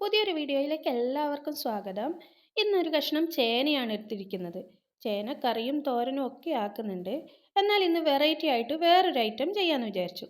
പുതിയൊരു വീഡിയോയിലേക്ക് എല്ലാവർക്കും സ്വാഗതം. ഇന്നൊരു കഷ്ണം ചേനയാണ് എടുത്തിരിക്കുന്നത്. ചേന കറിയും തോരനും ഒക്കെ ആക്കുന്നുണ്ട്. എന്നാൽ ഇന്ന് വെറൈറ്റി ആയിട്ട് വേറൊരു ഐറ്റം ചെയ്യാമെന്ന് വിചാരിച്ചു.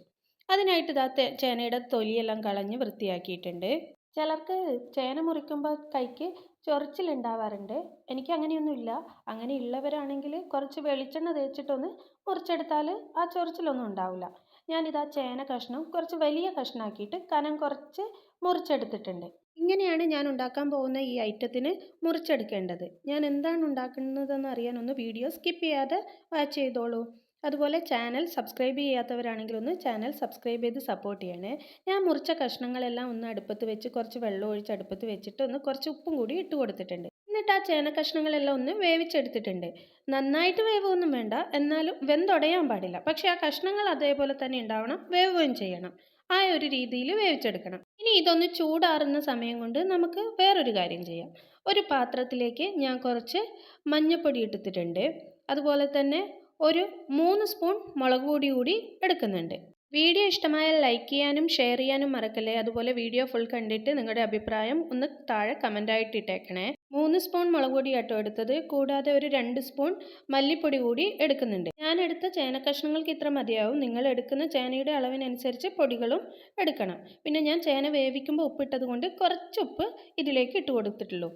അതിനായിട്ട് ഇതാ ചേനയുടെ തൊലിയെല്ലാം കളഞ്ഞ് വൃത്തിയാക്കിയിട്ടുണ്ട്. ചിലർക്ക് ചേന മുറിക്കുമ്പോൾ കൈക്ക് ചൊറിച്ചിലുണ്ടാവാറുണ്ട്. എനിക്ക് അങ്ങനെയൊന്നുമില്ല. അങ്ങനെ ഉള്ളവരാണെങ്കിൽ കുറച്ച് വെളിച്ചെണ്ണ തേച്ചിട്ടൊന്ന് മുറിച്ചെടുത്താൽ ആ ചൊറിച്ചിലൊന്നും ഉണ്ടാവില്ല ഞാനിതാ ചേന കഷ്ണം കുറച്ച് വലിയ കഷ്ണമാക്കിയിട്ട് കനം കുറച്ച് മുറിച്ചെടുത്തിട്ടുണ്ട്. ഇങ്ങനെയാണ് ഞാൻ ഉണ്ടാക്കാൻ പോകുന്ന ഈ ഐറ്റത്തിന് മുറിച്ചെടുക്കേണ്ടത്. ഞാൻ എന്താണ് ഉണ്ടാക്കുന്നതെന്ന് അറിയാൻ ഒന്ന് വീഡിയോ സ്കിപ്പ് ചെയ്യാതെ വാച്ച് ചെയ്തോളൂ. അതുപോലെ ചാനൽ സബ്സ്ക്രൈബ് ചെയ്യാത്തവരാണെങ്കിൽ ഒന്ന് ചാനൽ സബ്സ്ക്രൈബ് ചെയ്ത് സപ്പോർട്ട് ചെയ്യണേ. ഞാൻ മുറിച്ച കഷ്ണങ്ങളെല്ലാം ഒന്ന് അടുപ്പത്ത് വെച്ച് കുറച്ച് വെള്ളം ഒഴിച്ച് അടുപ്പത്ത് വെച്ചിട്ട് ഒന്ന് കുറച്ച് ഉപ്പും കൂടി ഇട്ട് കൊടുത്തിട്ടുണ്ട്. എന്നിട്ട് ആ ചേന കഷ്ണങ്ങളെല്ലാം ഒന്ന് വേവിച്ചെടുത്തിട്ടുണ്ട്. നന്നായിട്ട് വേവൊന്നും വേണ്ട എന്നാലും വെന്തുടയാൻ പാടില്ല. പക്ഷേ ആ കഷ്ണങ്ങൾ അതേപോലെ തന്നെ ഉണ്ടാവണം വേവുകയും ചെയ്യണം. ആ ഒരു രീതിയിൽ വേവിച്ചെടുക്കണം. ഇനി ഇതൊന്ന് ചൂടാറുന്ന സമയം കൊണ്ട് നമുക്ക് വേറൊരു കാര്യം ചെയ്യാം. ഒരു പാത്രത്തിലേക്ക് ഞാൻ കുറച്ച് മഞ്ഞപ്പൊടി ഇട്ടിട്ടുണ്ട്. അതുപോലെ തന്നെ ഒരു മൂന്ന് സ്പൂൺ മുളക് പൊടി കൂടി എടുക്കുന്നുണ്ട്. വീഡിയോ ഇഷ്ടമായാൽ ലൈക്ക് ചെയ്യാനും ഷെയർ ചെയ്യാനും മറക്കല്ലേ? അതുപോലെ വീഡിയോ ഫുൾ കണ്ടിട്ട് നിങ്ങളുടെ അഭിപ്രായം ഒന്ന് താഴെ കമന്റായിട്ട് ഇട്ടേക്കണേ. മൂന്ന് സ്പൂൺ മുളക് പൊടി കേട്ടോ എടുത്തത്. കൂടാതെ ഒരു രണ്ട് സ്പൂൺ മല്ലിപ്പൊടി കൂടി എടുക്കുന്നുണ്ട്. ഞാൻ എടുത്ത ചേന കഷ്ണങ്ങൾക്ക് ഇത്ര മതിയാവും. നിങ്ങൾ എടുക്കുന്ന ചേനയുടെ അളവിനനുസരിച്ച് പൊടികളും എടുക്കണം. പിന്നെ ഞാൻ ചേന വേവിക്കുമ്പോൾ ഉപ്പിട്ടത് കൊണ്ട് കുറച്ച് ഉപ്പ് ഇതിലേക്ക് ഇട്ട് കൊടുത്തിട്ടുള്ളൂ.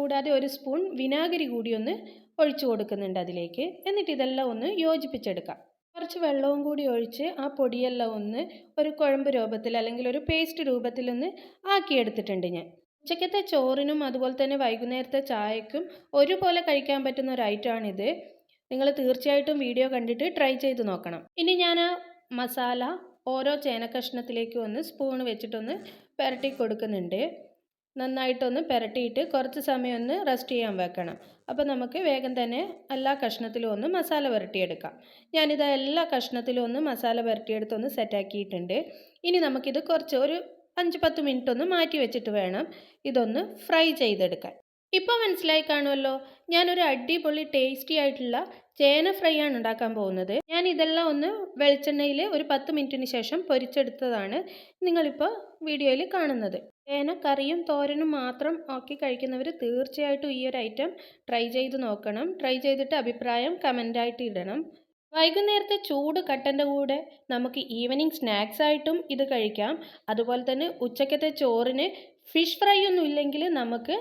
കൂടാതെ ഒരു സ്പൂൺ വിനാഗിരി കൂടി ഒന്ന് ഒഴിച്ചു കൊടുക്കുന്നുണ്ട് അതിലേക്ക്. എന്നിട്ട് ഇതെല്ലാം ഒന്ന് യോജിപ്പിച്ചെടുക്കാം. കുറച്ച് വെള്ളവും കൂടി ഒഴിച്ച് ആ പൊടിയെല്ലാം ഒന്ന് ഒരു കുഴമ്പ് രൂപത്തിൽ അല്ലെങ്കിൽ ഒരു പേസ്റ്റ് രൂപത്തിലൊന്ന് ആക്കിയെടുത്തിട്ടുണ്ട് ഞാൻ. ഉച്ചക്കത്തെ ചോറിനും അതുപോലെ തന്നെ വൈകുന്നേരത്തെ ചായക്കും ഒരുപോലെ കഴിക്കാൻ പറ്റുന്ന ഒരു ഐറ്റമാണിത്. നിങ്ങൾ തീർച്ചയായിട്ടും വീഡിയോ കണ്ടിട്ട് ട്രൈ ചെയ്ത് നോക്കണം. ഇനി ഞാൻ ആ മസാല ഓരോ ചേന കഷ്ണത്തിലേക്കും ഒന്ന് സ്പൂൺ വെച്ചിട്ടൊന്ന് പുരട്ടി കൊടുക്കുന്നുണ്ട്. നന്നായിട്ടൊന്ന് പുരട്ടിയിട്ട് കുറച്ച് സമയം ഒന്ന് റെസ്റ്റ് ചെയ്യാൻ വെക്കണം. അപ്പോൾ നമുക്ക് വേഗം തന്നെ എല്ലാ കഷ്ണത്തിലും ഒന്ന് മസാല പുരട്ടിയെടുക്കാം. ഞാനിത് എല്ലാ കഷ്ണത്തിലും ഒന്ന് മസാല പുരട്ടിയെടുത്തൊന്ന് സെറ്റാക്കിയിട്ടുണ്ട്. ഇനി നമുക്കിത് കുറച്ച് ഒരു അഞ്ച് പത്ത് മിനിറ്റ് ഒന്ന് മാറ്റി വെച്ചിട്ട് വേണം ഇതൊന്ന് ഫ്രൈ ചെയ്തെടുക്കാൻ. ഇപ്പോൾ മനസ്സിലായി കാണുമല്ലോ ഞാനൊരു അടിപൊളി ടേസ്റ്റി ആയിട്ടുള്ള ചേന ഫ്രൈ ആണ് ഉണ്ടാക്കാൻ പോകുന്നത്. ഞാൻ ഇതെല്ലാം ഒന്ന് വെളിച്ചെണ്ണയിൽ ഒരു പത്ത് മിനിറ്റിന് ശേഷം പൊരിച്ചെടുത്തതാണ് നിങ്ങളിപ്പോൾ വീഡിയോയിൽ കാണുന്നത്. ചേന കറിയും തോരനും മാത്രം ആക്കി കഴിക്കുന്നവർ തീർച്ചയായിട്ടും ഈ ഒരു ഐറ്റം ട്രൈ ചെയ്ത് നോക്കണം. ട്രൈ ചെയ്തിട്ട് അഭിപ്രായം കമന്റായിട്ട് ഇടണം. വൈകുന്നേരത്തെ ചൂട് കട്ടന്റെ കൂടെ നമുക്ക് ഈവനിങ് സ്നാക്സ് ആയിട്ടും ഇത് കഴിക്കാം. അതുപോലെ തന്നെ ഉച്ചക്കത്തെ ചോറിന് ഫിഷ് ഫ്രൈ ഒന്നും ഇല്ലെങ്കിൽ നമുക്ക്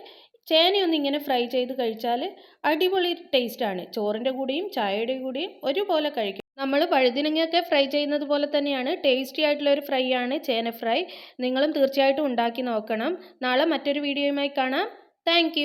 ചേനയൊന്ന് ഇങ്ങനെ ഫ്രൈ ചെയ്ത് കഴിച്ചാൽ അടിപൊളി ടേസ്റ്റാണ്. ചോറിന്റെ കൂടെയും ചായയുടെ കൂടെയും ഒരുപോലെ കഴിക്കും. നമ്മൾ വഴുതിനങ്ങയൊക്കെ ഫ്രൈ ചെയ്യുന്നത് പോലെ തന്നെയാണ് ടേസ്റ്റി ആയിട്ടുള്ള ഒരു ഫ്രൈ ആണ് ചേന ഫ്രൈ. നിങ്ങളും തീർച്ചയായിട്ടും ഉണ്ടാക്കി നോക്കണം. നാളെ മറ്റൊരു വീഡിയോയുമായി കാണാം. താങ്ക്